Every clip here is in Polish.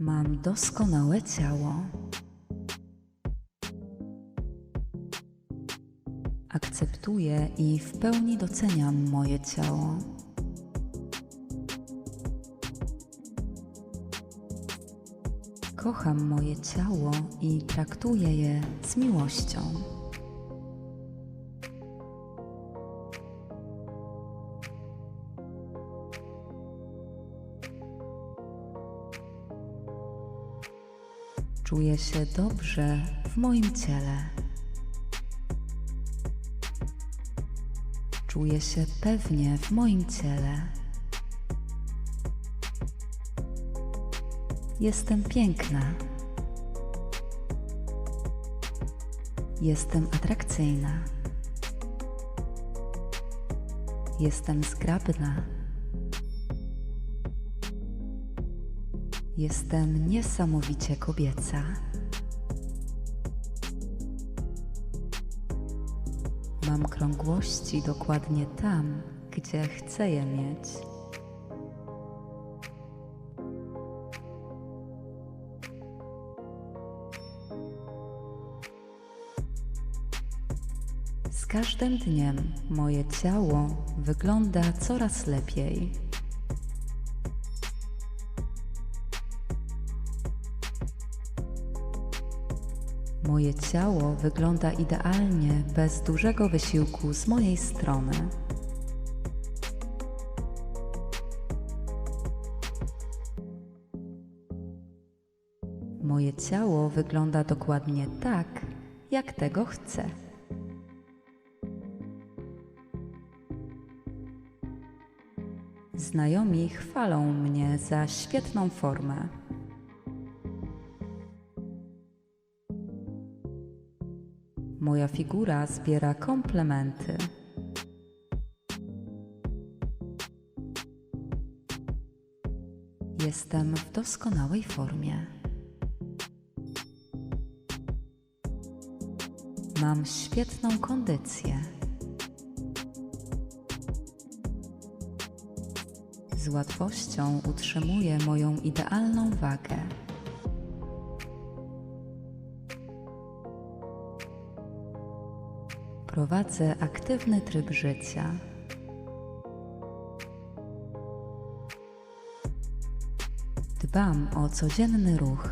Mam doskonałe ciało. Akceptuję i w pełni doceniam moje ciało. Kocham moje ciało i traktuję je z miłością. Czuję się dobrze w moim ciele. Czuję się pewnie w moim ciele. Jestem piękna. Jestem atrakcyjna. Jestem zgrabna. Jestem niesamowicie kobieca. Mam krągłości dokładnie tam, gdzie chcę je mieć. Z każdym dniem moje ciało wygląda coraz lepiej. Moje ciało wygląda idealnie bez dużego wysiłku z mojej strony. Moje ciało wygląda dokładnie tak, jak tego chcę. Znajomi chwalą mnie za świetną formę. Moja figura zbiera komplementy. Jestem w doskonałej formie. Mam świetną kondycję. Z łatwością utrzymuję moją idealną wagę. Prowadzę aktywny tryb życia. Dbam o codzienny ruch.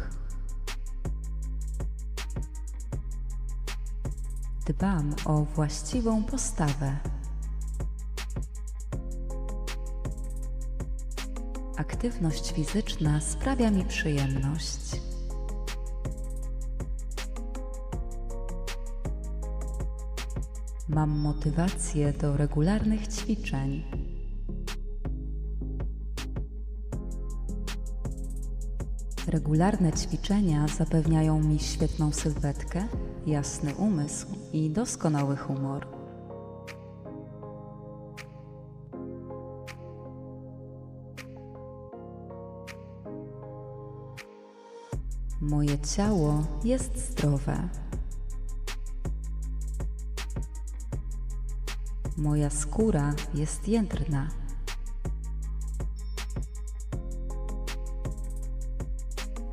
Dbam o właściwą postawę. Aktywność fizyczna sprawia mi przyjemność. Mam motywację do regularnych ćwiczeń. Regularne ćwiczenia zapewniają mi świetną sylwetkę, jasny umysł i doskonały humor. Moje ciało jest zdrowe. Moja skóra jest jędrna.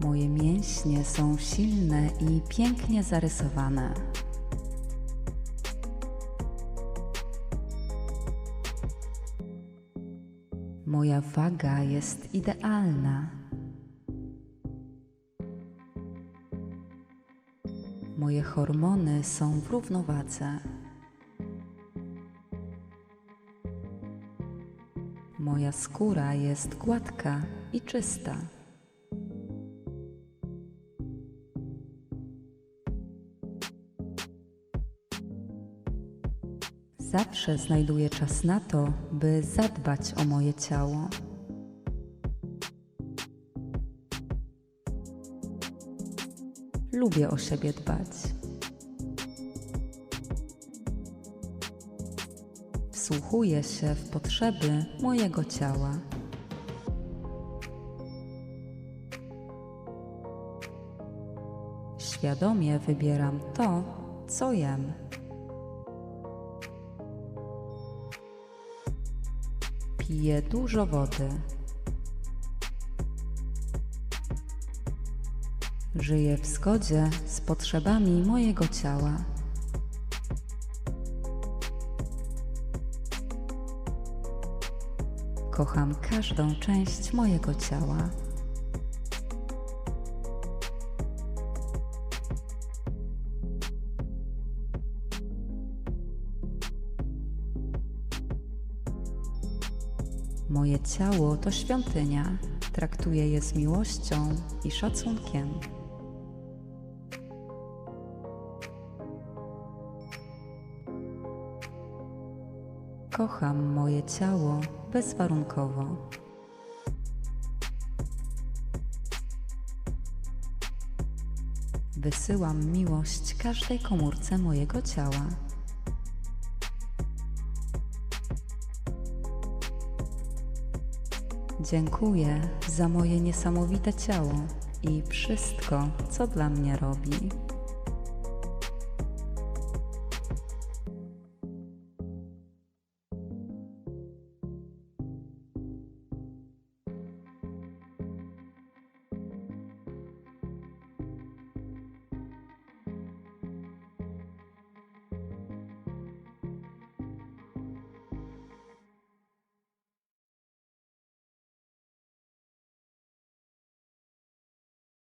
Moje mięśnie są silne i pięknie zarysowane. Moja waga jest idealna. Moje hormony są w równowadze. Moja skóra jest gładka i czysta. Zawsze znajduję czas na to, by zadbać o moje ciało. Lubię o siebie dbać. Wsłuchuję się w potrzeby mojego ciała. Świadomie wybieram to, co jem. Piję dużo wody. Żyję w zgodzie z potrzebami mojego ciała. Kocham każdą część mojego ciała. Moje ciało to świątynia. Traktuję je z miłością i szacunkiem. Kocham moje ciało bezwarunkowo. Wysyłam miłość każdej komórce mojego ciała. Dziękuję za moje niesamowite ciało i wszystko, co dla mnie robi.